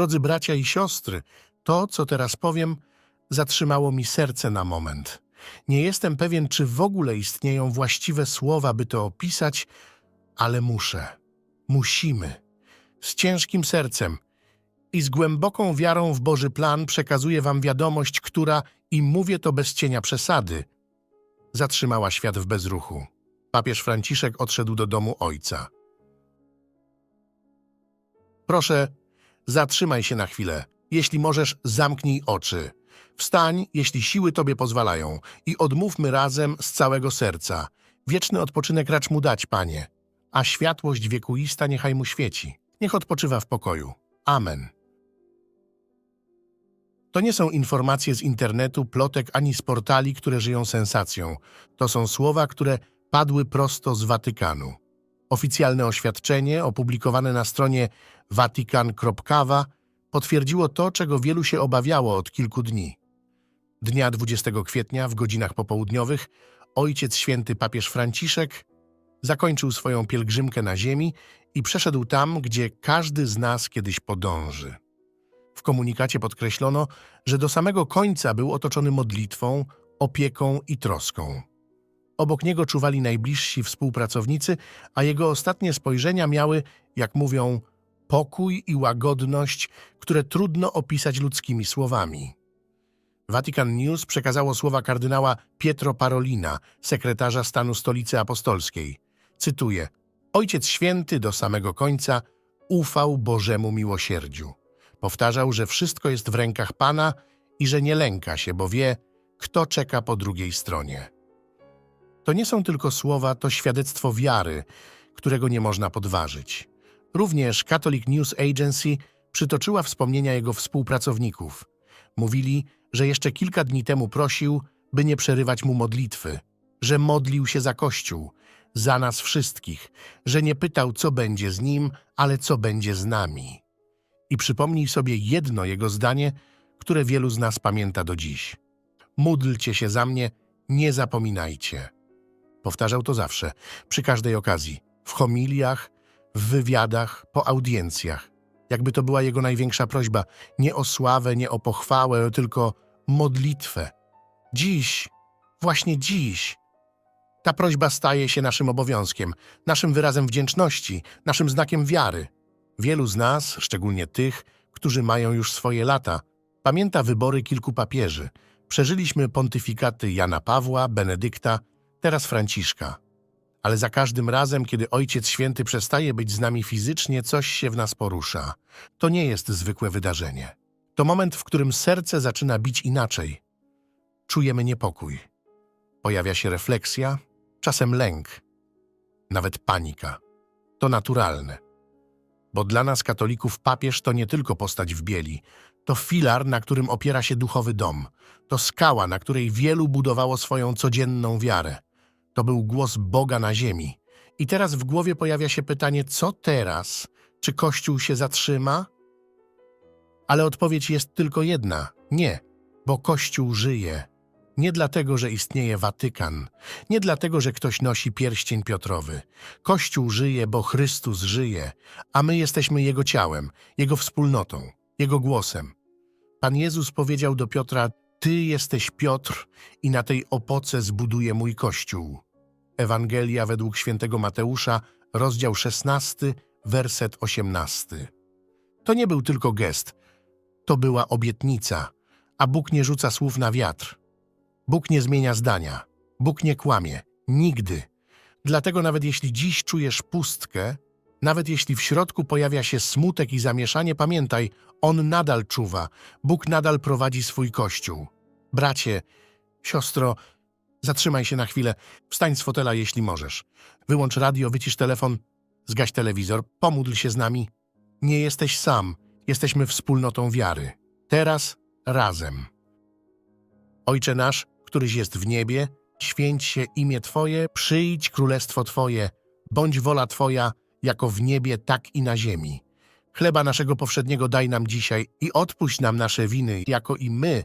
Drodzy bracia i siostry, to, co teraz powiem, zatrzymało mi serce na moment. Nie jestem pewien, czy w ogóle istnieją właściwe słowa, by to opisać, ale muszę. Musimy. Z ciężkim sercem i z głęboką wiarą w Boży plan przekazuję wam wiadomość, która, i mówię to bez cienia przesady, zatrzymała świat w bezruchu. Papież Franciszek odszedł do domu ojca. Proszę, zatrzymaj się na chwilę. Jeśli możesz, zamknij oczy. Wstań, jeśli siły tobie pozwalają i odmówmy razem z całego serca. Wieczny odpoczynek racz mu dać, Panie, a światłość wiekuista niechaj mu świeci. Niech odpoczywa w pokoju. Amen. To nie są informacje z internetu, plotek ani z portali, które żyją sensacją. To są słowa, które padły prosto z Watykanu. Oficjalne oświadczenie, opublikowane na stronie vatican.wa, potwierdziło to, czego wielu się obawiało od kilku dni. Dnia 20 kwietnia w godzinach popołudniowych Ojciec Święty Papież Franciszek zakończył swoją pielgrzymkę na ziemi i przeszedł tam, gdzie każdy z nas kiedyś podąży. W komunikacie podkreślono, że do samego końca był otoczony modlitwą, opieką i troską. Obok niego czuwali najbliżsi współpracownicy, a jego ostatnie spojrzenia miały, jak mówią, pokój i łagodność, które trudno opisać ludzkimi słowami. Vatican News przekazało słowa kardynała Pietro Parolina, sekretarza stanu Stolicy Apostolskiej. Cytuję: Ojciec Święty do samego końca ufał Bożemu miłosierdziu. Powtarzał, że wszystko jest w rękach Pana i że nie lęka się, bo wie, kto czeka po drugiej stronie. To nie są tylko słowa, to świadectwo wiary, którego nie można podważyć. Również Catholic News Agency przytoczyła wspomnienia jego współpracowników. Mówili, że jeszcze kilka dni temu prosił, by nie przerywać mu modlitwy, że modlił się za Kościół, za nas wszystkich, że nie pytał, co będzie z nim, ale co będzie z nami. I przypomnij sobie jedno jego zdanie, które wielu z nas pamięta do dziś. Módlcie się za mnie, nie zapominajcie. Powtarzał to zawsze, przy każdej okazji, w homiliach, w wywiadach, po audiencjach. Jakby to była jego największa prośba, nie o sławę, nie o pochwałę, tylko modlitwę. Dziś, właśnie dziś, ta prośba staje się naszym obowiązkiem, naszym wyrazem wdzięczności, naszym znakiem wiary. Wielu z nas, szczególnie tych, którzy mają już swoje lata, pamięta wybory kilku papieży. Przeżyliśmy pontyfikaty Jana Pawła, Benedykta, teraz Franciszka. Ale za każdym razem, kiedy Ojciec Święty przestaje być z nami fizycznie, coś się w nas porusza. To nie jest zwykłe wydarzenie. To moment, w którym serce zaczyna bić inaczej. Czujemy niepokój. Pojawia się refleksja, czasem lęk, nawet panika. To naturalne. Bo dla nas, katolików, papież to nie tylko postać w bieli. To filar, na którym opiera się duchowy dom. To skała, na której wielu budowało swoją codzienną wiarę. To był głos Boga na ziemi. I teraz w głowie pojawia się pytanie, co teraz? Czy Kościół się zatrzyma? Ale odpowiedź jest tylko jedna – nie, bo Kościół żyje. Nie dlatego, że istnieje Watykan, nie dlatego, że ktoś nosi pierścień Piotrowy. Kościół żyje, bo Chrystus żyje, a my jesteśmy Jego ciałem, Jego wspólnotą, Jego głosem. Pan Jezus powiedział do Piotra, Ty jesteś Piotr i na tej opoce zbuduję mój Kościół. Ewangelia według świętego Mateusza, rozdział 16, werset 18. To nie był tylko gest, to była obietnica, a Bóg nie rzuca słów na wiatr. Bóg nie zmienia zdania. Bóg nie kłamie. Nigdy. Dlatego nawet jeśli dziś czujesz pustkę, nawet jeśli w środku pojawia się smutek i zamieszanie, pamiętaj, On nadal czuwa. Bóg nadal prowadzi swój Kościół. Bracie, siostro, zatrzymaj się na chwilę. Wstań z fotela, jeśli możesz. Wyłącz radio, wycisz telefon, zgaś telewizor, pomódl się z nami. Nie jesteś sam, jesteśmy wspólnotą wiary. Teraz razem. Ojcze nasz, któryś jest w niebie, święć się imię Twoje, przyjdź królestwo Twoje, bądź wola Twoja, jako w niebie, tak i na ziemi. Chleba naszego powszedniego daj nam dzisiaj i odpuść nam nasze winy, jako i my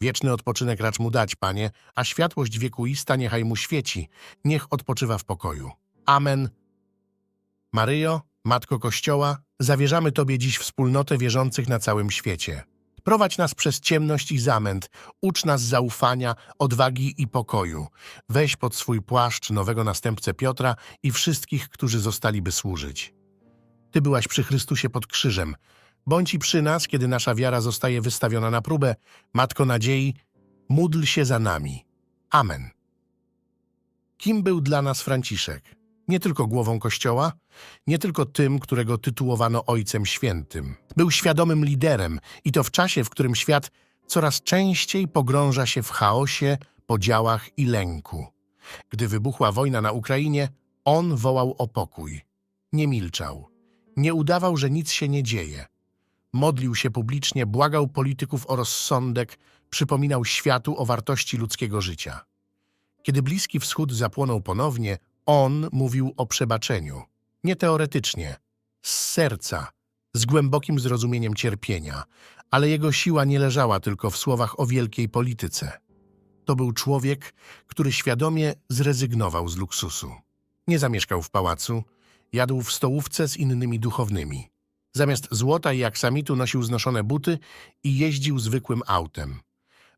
Wieczny odpoczynek racz mu dać, Panie, a światłość wiekuista niechaj mu świeci, niech odpoczywa w pokoju. Amen. Maryjo, Matko Kościoła, zawierzamy Tobie dziś wspólnotę wierzących na całym świecie. Prowadź nas przez ciemność i zamęt, ucz nas zaufania, odwagi i pokoju. Weź pod swój płaszcz nowego następcę Piotra i wszystkich, którzy zostaliby służyć. Ty byłaś przy Chrystusie pod krzyżem. Bądź i przy nas, kiedy nasza wiara zostaje wystawiona na próbę. Matko nadziei, módl się za nami. Amen. Kim był dla nas Franciszek? Nie tylko głową Kościoła, nie tylko tym, którego tytułowano Ojcem Świętym. Był świadomym liderem i to w czasie, w którym świat coraz częściej pogrąża się w chaosie, podziałach i lęku. Gdy wybuchła wojna na Ukrainie, on wołał o pokój. Nie milczał. Nie udawał, że nic się nie dzieje. Modlił się publicznie, błagał polityków o rozsądek, przypominał światu o wartości ludzkiego życia. Kiedy Bliski Wschód zapłonął ponownie, on mówił o przebaczeniu. Nie teoretycznie, z serca, z głębokim zrozumieniem cierpienia, ale jego siła nie leżała tylko w słowach o wielkiej polityce. To był człowiek, który świadomie zrezygnował z luksusu. Nie zamieszkał w pałacu, jadł w stołówce z innymi duchownymi. Zamiast złota i aksamitu nosił znoszone buty i jeździł zwykłym autem.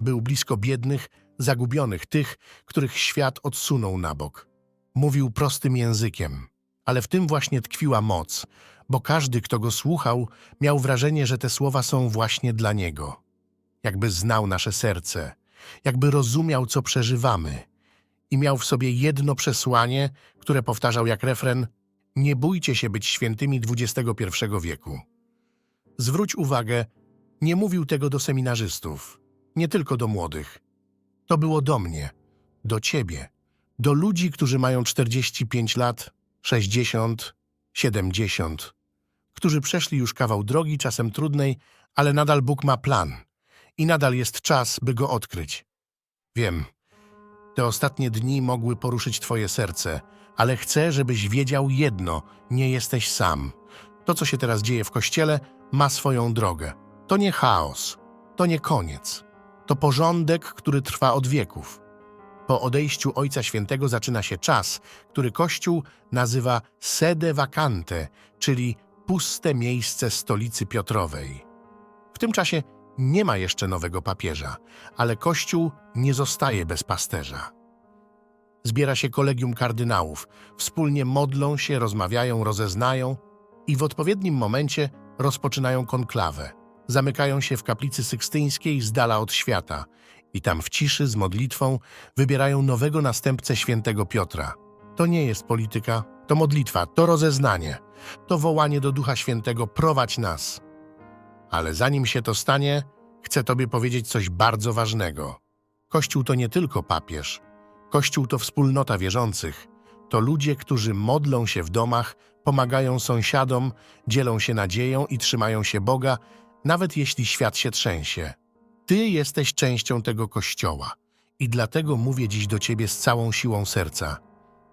Był blisko biednych, zagubionych, tych, których świat odsunął na bok. Mówił prostym językiem, ale w tym właśnie tkwiła moc, bo każdy, kto go słuchał, miał wrażenie, że te słowa są właśnie dla niego. Jakby znał nasze serce, jakby rozumiał, co przeżywamy. I miał w sobie jedno przesłanie, które powtarzał jak refren Nie bójcie się być świętymi XXI wieku. Zwróć uwagę, nie mówił tego do seminarzystów, nie tylko do młodych. To było do mnie, do ciebie, do ludzi, którzy mają 45 lat, 60, 70, którzy przeszli już kawał drogi, czasem trudnej, ale nadal Bóg ma plan i nadal jest czas, by go odkryć. Wiem, te ostatnie dni mogły poruszyć Twoje serce, ale chcę, żebyś wiedział jedno: nie jesteś sam. To, co się teraz dzieje w kościele, ma swoją drogę. To nie chaos, to nie koniec. To porządek, który trwa od wieków. Po odejściu Ojca Świętego zaczyna się czas, który Kościół nazywa sede vacante, czyli puste miejsce stolicy Piotrowej. W tym czasie nie ma jeszcze nowego papieża, ale Kościół nie zostaje bez pasterza. Zbiera się kolegium kardynałów, wspólnie modlą się, rozmawiają, rozeznają i w odpowiednim momencie rozpoczynają konklawę. Zamykają się w kaplicy sykstyńskiej z dala od świata i tam w ciszy z modlitwą wybierają nowego następcę świętego Piotra. To nie jest polityka, to modlitwa, to rozeznanie, to wołanie do Ducha Świętego prowadź nas. Ale zanim się to stanie, chcę Tobie powiedzieć coś bardzo ważnego. Kościół to nie tylko papież. Kościół to wspólnota wierzących. To ludzie, którzy modlą się w domach, pomagają sąsiadom, dzielą się nadzieją i trzymają się Boga, nawet jeśli świat się trzęsie. Ty jesteś częścią tego Kościoła i dlatego mówię dziś do Ciebie z całą siłą serca.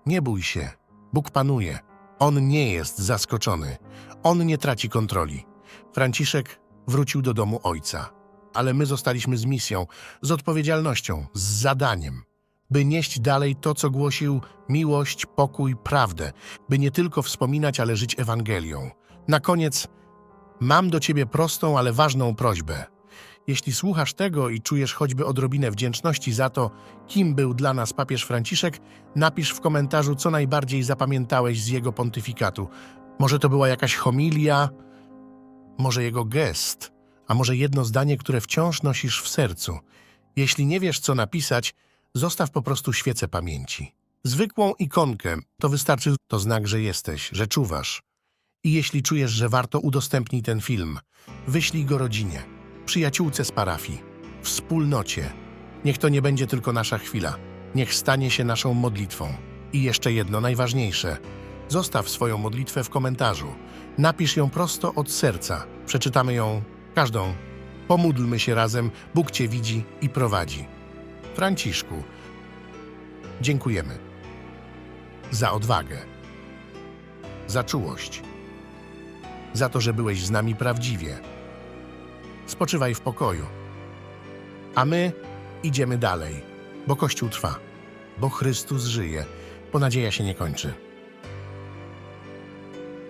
Nie bój się, Bóg panuje. On nie jest zaskoczony. On nie traci kontroli. Franciszek wrócił do domu ojca, ale my zostaliśmy z misją, z odpowiedzialnością, z zadaniem, by nieść dalej to, co głosił miłość, pokój, prawdę, by nie tylko wspominać, ale żyć Ewangelią. Na koniec mam do ciebie prostą, ale ważną prośbę. Jeśli słuchasz tego i czujesz choćby odrobinę wdzięczności za to, kim był dla nas papież Franciszek, napisz w komentarzu, co najbardziej zapamiętałeś z jego pontyfikatu. Może to była jakaś homilia, może jego gest, a może jedno zdanie, które wciąż nosisz w sercu. Jeśli nie wiesz, co napisać, zostaw po prostu świecę pamięci. Zwykłą ikonkę to wystarczy, to znak, że jesteś, że czuwasz. I jeśli czujesz, że warto, udostępnij ten film. Wyślij go rodzinie, przyjaciółce z parafii, wspólnocie. Niech to nie będzie tylko nasza chwila. Niech stanie się naszą modlitwą. I jeszcze jedno najważniejsze. Zostaw swoją modlitwę w komentarzu. Napisz ją prosto od serca. Przeczytamy ją każdą Pomódlmy się razem, Bóg Cię widzi i prowadzi. Franciszku, dziękujemy za odwagę, za czułość, za to, że byłeś z nami prawdziwie. Spoczywaj w pokoju. A my idziemy dalej, bo Kościół trwa, bo Chrystus żyje, bo nadzieja się nie kończy.